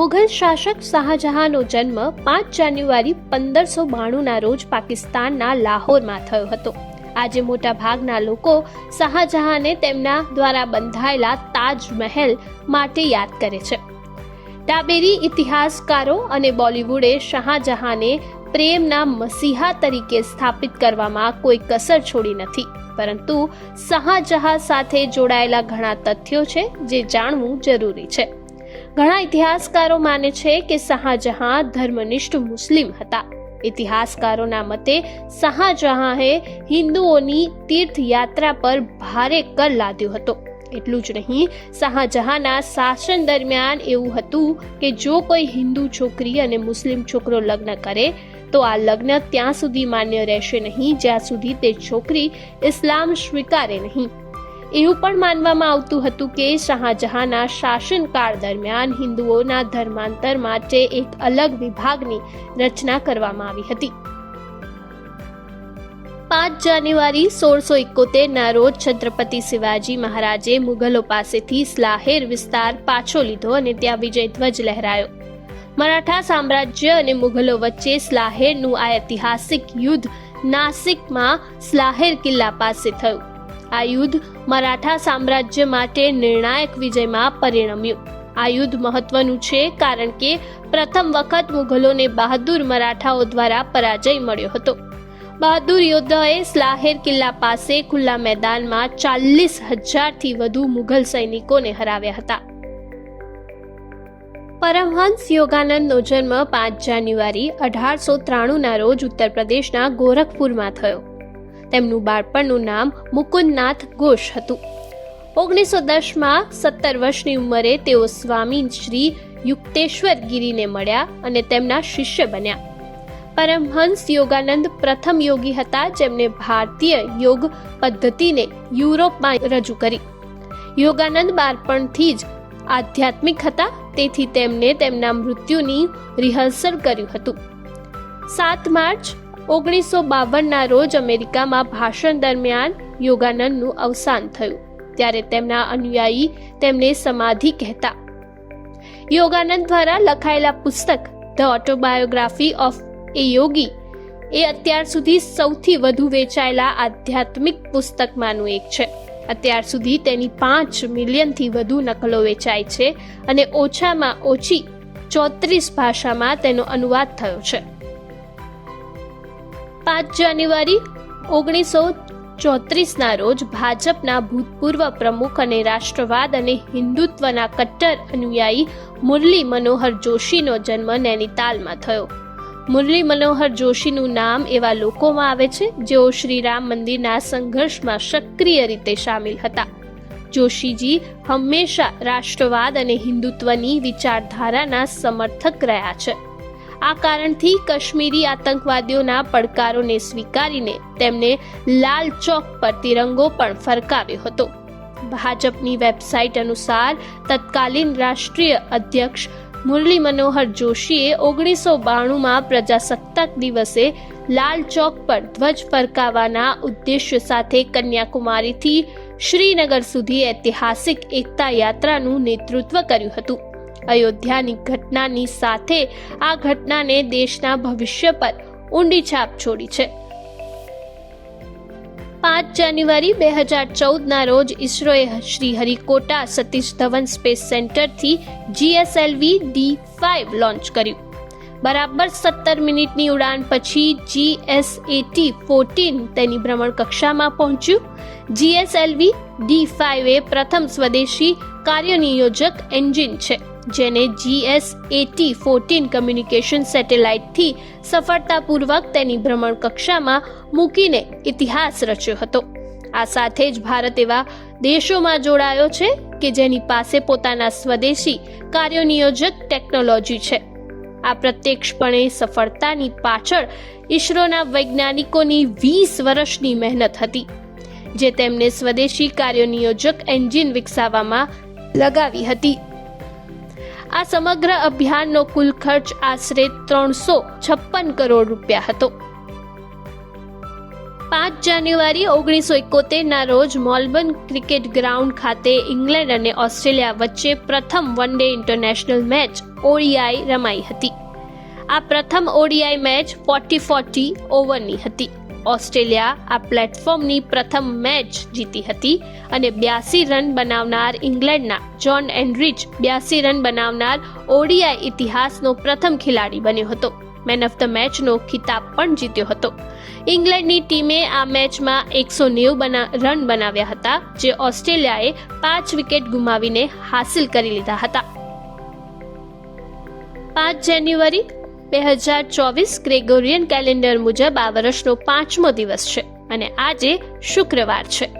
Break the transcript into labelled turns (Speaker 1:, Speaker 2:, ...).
Speaker 1: મુઘલ શાસક શાહજહાંનો જન્મ પાંચ જાન્યુઆરી પંદરસો બાણુંના રોજ પાકિસ્તાનના લાહોરમાં થયો હતો. આજે મોટા ભાગના લોકો શાહજહાંને તેમના દ્વારા બંધાયેલા તાજમહેલ માટે યાદ કરે છે. ડાબેરી ઇતિહાસકારો અને બોલિવૂડે શાહજહાંને પ્રેમના મસીહા તરીકે સ્થાપિત કરવામાં કોઈ કસર છોડી નથી. પરંતુ શાહજહાં સાથે જોડાયેલા ઘણા તથ્યો છે જે જાણવું જરૂરી છે. ઘણા ઇતિહાસકારો માને છે કે શાહજહાં ધર્મનિષ્ઠ મુસ્લિમ હતા. ઇતિહાસકારોના મતે, શાહજહાંએ હિન્દુઓની તીર્થયાત્રા પર ભારે કર લાદ્યો હતો. એટલું જ નહીં, શાહજહાંના શાસન દરમિયાન એવું હતું કે જો કોઈ હિન્દુ છોકરી અને મુસ્લિમ છોકરો લગ્ન કરે, તો આ લગ્ન ત્યાં સુધી માન્ય રહેશે નહીં, જ્યાં સુધી તે છોકરી ઇસ્લામ સ્વીકારે નહીં. એવું પણ માનવામાં આવતું હતું કે શાહજહાંના શાસનકાળ દરમિયાન હિન્દુઓના ધર્માંતર માટે એક અલગ વિભાગની રચના કરવામાં આવી હતી. પાંચ જાન્યુઆરી સોળસો એકોતેરના રોજ છત્રપતિ શિવાજી મહારાજે મુઘલો પાસેથી સ્લાહેર વિસ્તાર પાછો લીધો અને ત્યાં વિજય ધ્વજ લહેરાયો. મરાઠા સામ્રાજ્ય અને મુઘલો વચ્ચે સ્લાહેરનું આ ઐતિહાસિક યુદ્ધ નાસિકમાં સ્લાહેર કિલ્લા પાસે થયું. આ યુદ્ધ મરાઠા સામ્રાજ્ય માટે નિર્ણાયક વિજયમાં પરિણમ્યું. આ યુદ્ધ મહત્વનું છે કારણ કે પ્રથમ વખત મુઘલોને બહાદુર મરાઠાઓ દ્વારા પરાજય મળ્યો હતો. બહાદુર યોદ્ધાએ સ્લાહેર કિલ્લા પાસે ખુલ્લા મેદાનમાં ચાલીસ હજારથી વધુ મુઘલ સૈનિકોને હરાવ્યા હતા. પરમહંસ યોગાનંદનો જન્મ પાંચ જાન્યુઆરી અઢારસો ત્રાણુંના રોજ ઉત્તર પ્રદેશના ગોરખપુરમાં થયો. તેમનું બાળપણનું નામ મુકુંદનાથ ઘોષ હતું. ઓગણીસો દસમાં સત્તર વર્ષની ઉંમરે તેઓ સ્વામી શ્રી યુક્તેશ્વર ગિરીને મળ્યા અને તેમના શિષ્ય બન્યા. પરમહંસ યોગાનંદ પ્રથમ યોગી હતા જેમણે ભારતીય યોગ પદ્ધતિને યુરોપમાં રજૂ કરી. યોગાનંદ બાળપણથી જ આધ્યાત્મિક હતા, તેથી તેમને તેમના મૃત્યુની રિહર્સલ કર્યું હતું. સાત માર્ચ ઓગણીસો બાવનના રોજ અમેરિકામાં ભાષણ દરમિયાન યોગાનંદનું અવસાન થયું. ત્યારે તેમના અનુયાયી તેમને સમાધિ કહેતા. યોગાનંદ દ્વારા લખાયેલા પુસ્તક, the autobiography of a yogi, એ અત્યાર સુધી સૌથી વધુ વેચાયેલા આધ્યાત્મિક પુસ્તકમાંનું એક છે. અત્યાર સુધી તેની પાંચ મિલિયનથી વધુ નકલો વેચાય છે અને ઓછામાં ઓછી ચોત્રીસ ભાષામાં તેનો અનુવાદ થયો છે. પાંચ જાન્યુઆરી ઓગણીસો ચોત્રીસના રોજ ભાજપના ભૂતપૂર્વ પ્રમુખ અને રાષ્ટ્રવાદ અને હિન્દુત્વના કટ્ટર અનુયાયી મુરલી મનોહર જોશીનો જન્મ નૈનીતાલમાં થયો. મુરલી મનોહર જોશીનું નામ એવા લોકોમાં આવે છે, જેઓ શ્રી રામ મંદિરના સંઘર્ષમાં સક્રિય રીતે સામેલ હતા. જોશીજી હંમેશા રાષ્ટ્રવાદ અને હિન્દુત્વની વિચારધારાના સમર્થક રહ્યા છે. આ કારણથી કાશ્મીરી આતંકવાદીઓના પડકારોને સ્વીકારીને તેમને લાલ ચોક પર તિરંગો પણ ફરકાવ્યો હતો. ભાજપની વેબસાઇટ અનુસાર તત્કાલીન રાષ્ટ્રીય અધ્યક્ષ મુરલી મનોહર જોશીએ ઓગણીસો બાણુંમાં પ્રજાસત્તાક દિવસે લાલ ચોક પર ધ્વજ ફરકાવવાના ઉદ્દેશ્ય સાથે કન્યાકુમારીથી શ્રીનગર સુધી ઐતિહાસિક એકતા યાત્રાનું નેતૃત્વ કર્યું હતું. અયોધ્યાની ઘટનાની સાથે આ ઘટનાને દેશના ભવિષ્ય પર ઊંડી છાપ છોડી છે. પાંચ જાન્યુઆરી બે હજાર ચૌદના રોજ ઇસરોએ શ્રી હરિકોટા સતીશ ધવન સ્પેસ સેન્ટરથી જીએસએલવી ડી ફાઇવ લોન્ચ કર્યું. બરાબર સત્તર મિનિટની ઉડાન પછી જીએસએટી ફોર્ટીન તેની ભ્રમણ કક્ષામાં પહોંચ્યું. જીએસએલવી ડી ફાઇવ એ પ્રથમ સ્વદેશી કાર્યનિયોજક એન્જિન છે. જેને જીએસએટી ફોર્ટીન કમ્યુનિકેશન સેટેલાઇટથી સફળતાપૂર્વક તેની ભ્રમણ કક્ષામાં મૂકીને ઇતિહાસ રચ્યો હતો. આ સાથે જ ભારત એવા દેશોમાં જોડાયો છે કે જેની પાસે પોતાના સ્વદેશી કાર્યનિયોજક ટેકનોલોજી છે. આ પ્રત્યક્ષપણે સફળતાની પાછળ ઈસરોના વૈજ્ઞાનિકોની વીસ વર્ષની મહેનત હતી, જે તેમને સ્વદેશી કાર્યનિયોજક એન્જિન વિકસાવવામાં લગાવી હતી. આ સમગ્ર અભિયાનનો કુલ ખર્ચ આશરે ત્રણસો છપ્પન કરોડ રૂપિયા હતો. પાંચ જાન્યુઆરી ઓગણીસો એકોતેરના રોજ મોલબર્ન ક્રિકેટ ગ્રાઉન્ડ ખાતે ઇંગ્લેન્ડ અને ઓસ્ટ્રેલિયા વચ્ચે પ્રથમ one day international match ODI રમાઈ હતી. આ પ્રથમ ઓડીઆઈ મેચ ફોર્ટી ફોર્ટી ઓવરની હતી. ઓસ્ટ્રેલિયા આ પ્લેટફોર્મની પ્રથમ મેચ જીતી હતી અને બ્યાસી રન બનાવનાર ઇંગ્લેન્ડના જોન એન્ડ્રિચ બ્યાસી રન બનાવનાર ઓડીઆઈ ઇતિહાસનો પ્રથમ ખેલાડી બન્યો હતો. મેન ઓફ ધ મેચનો ખિતાબ પણ જીત્યો હતો. ઇંગ્લેન્ડની ટીમે આ મેચમાં એકસો નેવું રન બનાવ્યા હતા, જે ઓસ્ટ્રેલિયાએ પાંચ વિકેટ ગુમાવીને હાંસિલ કરી લીધા હતા. પાંચ જાન્યુઆરી બે હજાર ચોવીસ ગ્રેગોરિયન કેલેન્ડર મુજબ આ વર્ષનો પાંચમો દિવસ છે અને આજે શુક્રવાર છે.